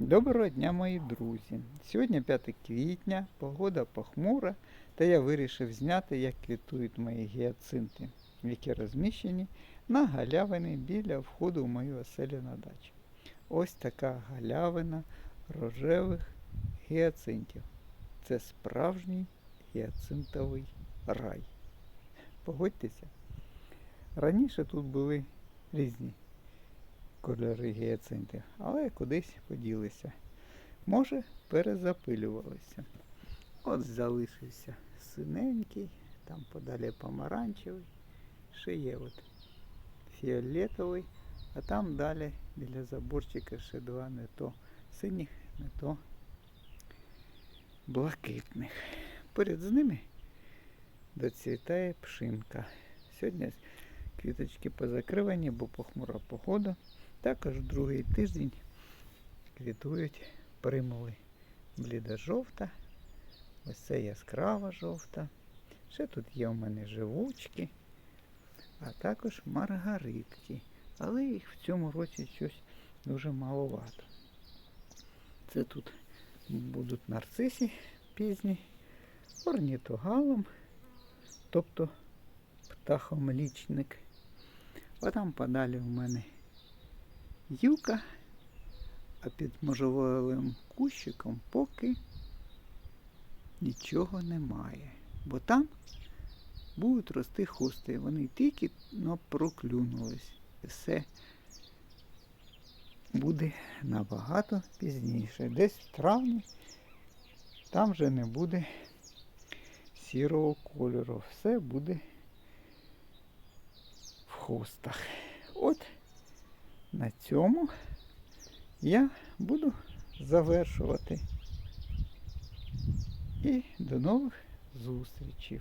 Доброго дня, мої друзі! Сьогодні 5 квітня, погода похмура, та я вирішив зняти, як квітують мої гіацинти, які розміщені на галявині біля входу в мою оселю на дачу. Ось така галявина рожевих гіацинтів. Це справжній гіацинтовий рай. Погодьтеся. Раніше тут були різні кольори гіацинтів, але кудись поділися. Може, перезапилювалися. От залишився синенький, там подалі помаранчевий, ще є от фіолетовий, а там далі біля заборчика ще два не то синіх, не то блакитних. Поряд з ними доцвітає пшинка. Сьогодні квіточки позакривані, бо похмура погода. Також другий тиждень квітують примули. Бліда жовта, ось це яскрава жовта. Ще тут є у мене живучки, а також маргаритки. Але їх в цьому році щось дуже маловато. Це тут будуть нарциси пізні, орнітогалом, тобто птахомлічник. А там подалі у мене юка, а під можжевеловим кущиком поки нічого немає. Бо там будуть рости хости. Вони тільки но проклюнулись. Все буде набагато пізніше. Десь в травні там вже не буде сірого кольору. Все буде в хостах. От на цьому я буду завершувати. І до нових зустрічей.